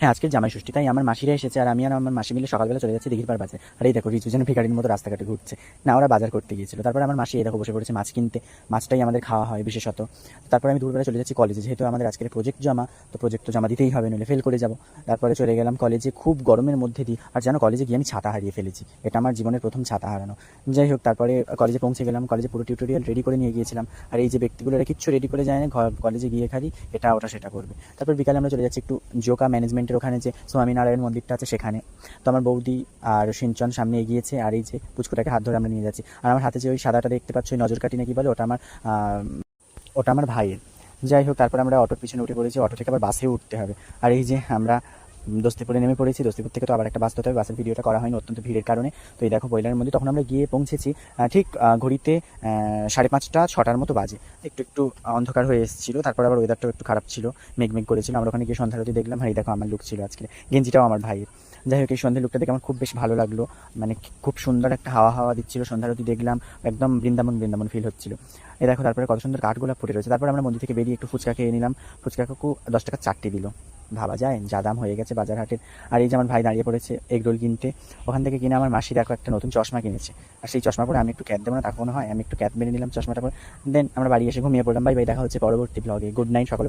হ্যাঁ আজকে জামাই ষষ্ঠী, তাই আমার মাসিরা এসেছে আর আমি আর আমার মাসি মিলে সকালবেলা চলে যাচ্ছি, দিঘির বাজার। আর এই দেখো রিচু যেন ভিকারির মতো রাস্তাঘাটে ঘুরছে। না, ওরা বাজার করতে গিয়েছিল। তারপর আমার মাসি এই দেখো বসে পড়েছে মাছ কিনতে। মাছটাই আমাদের খাওয়া হয় বিশেষত। তারপর আমি দুপুরবেলা চলে যাচ্ছি কলেজে যেহেতু আমাদের আজকের প্রজেক্ট জমা, তো প্রজেক্ট তো জমা দিতেই হবে, নইলে ফেল করে যাব। তারপরে চলে গেলাম কলেজে খুব গরমের মধ্যে দিয়ে। আর যেন কলেজে গিয়ে আমি ছাতা হারিয়ে ফেলেছি। এটা আমার জীবনের প্রথম ছাতা হারানো। যাই হোক, তারপরে কলেজে পৌঁছে গেলাম। কলেজে পুরো টিউটোরিয়াল রেডি করে নিয়ে গিয়েছিলাম। আর এই যে ব্যক্তিগুলো কিচ্ছু রেডি করে যায় না। কলেজে গিয়ে খালি এটা, ওটা, সেটা করবে। তারপর বিকালে আমরা চলে যাচ্ছি একটু যোগা ম্যানেজমেন্টের ওখানে যে স্বামীনারায়ণ মন্দিরটা আছে সেখানে। তো আমার বৌদি আর সিঞ্চন সামনে এগিয়েছে আর এই যে পুচকুটাকে হাত ধরে আমরা নিয়ে যাচ্ছি। আর আমার হাতে যে ওই সাদাটা দেখতে পাচ্ছ, ওই নজর কাটি নাকি বলে, ওটা আমার ওটা আমার ভাইয়ের। যাই হোক, তারপর আমরা অটোর পিছনে উঠে পড়েছি, অটো থেকে আবার বাসে উঠতে হবে। আর এই যে আমরা দোস্তিপুরে নেমে পড়েছি। দোস্তিপুর থেকে তো আবার একটা বাস ধরতে হবে। বাসের ভিডিওটা করা হয়নি অত্যন্ত ভিড়ের কারণে। তো এই দেখো বইলার মধ্যে তখন আমরা গিয়ে পৌঁছেছি ঠিক ঘড়িতে সাড়ে পাঁচটা, ছটার মতো বাজে। একটু একটু অন্ধকার হয়ে এসেছিল। তারপর আবার ওয়েদারটাও একটু খারাপ ছিল, মেঘ মেঘ করেছিল। আমরা ওখানে গিয়ে সন্ধ্যারতি দেখলাম। এই দেখো আমার লুক ছিল আজকে। গেঞ্জিটাও আমার ভাইয়ের। যাই হোক, এই সন্ধ্যে লুকটা দেখে আমার খুব বেশ ভালো লাগল। মানে খুব সুন্দর একটা হাওয়া হাওয়া দিচ্ছিল। সন্ধ্যারতি দেখলাম। একদম বৃন্দাবন বৃন্দাবন ফিল হচ্ছিল। এই দেখো, তারপরে কত সুন্দর কাঠগোলাপ ফুটে রয়েছে। তারপর আমরা মন্দির থেকে বেরিয়ে একটু ফুচকা খেয়ে নিলাম। ফুচকা কাকু দশ টাকা চারটে দিল। ভাবা যায়, যা দাম হয়ে গেছে বাজার হাটের আর এই যেমন ভাই দাঁড়িয়ে পড়েছে এগ রোল কিনতে, ওখান থেকে কিনে আমার মাসি দেখো একটা নতুন চশমা কিনেছে। আর সেই চশমা পরে আমি একটু ক্যাপ দেবো না তাকে মনে হয়, আমি একটু ক্যাপ মেরে নিলাম চশমাটা পরে। দেন আমরা বাড়ি এসে ঘুমিয়ে পড়লাম। ভাই ভাই দেখা হচ্ছে পরবর্তী ব্লগে গুড নাইট সকলে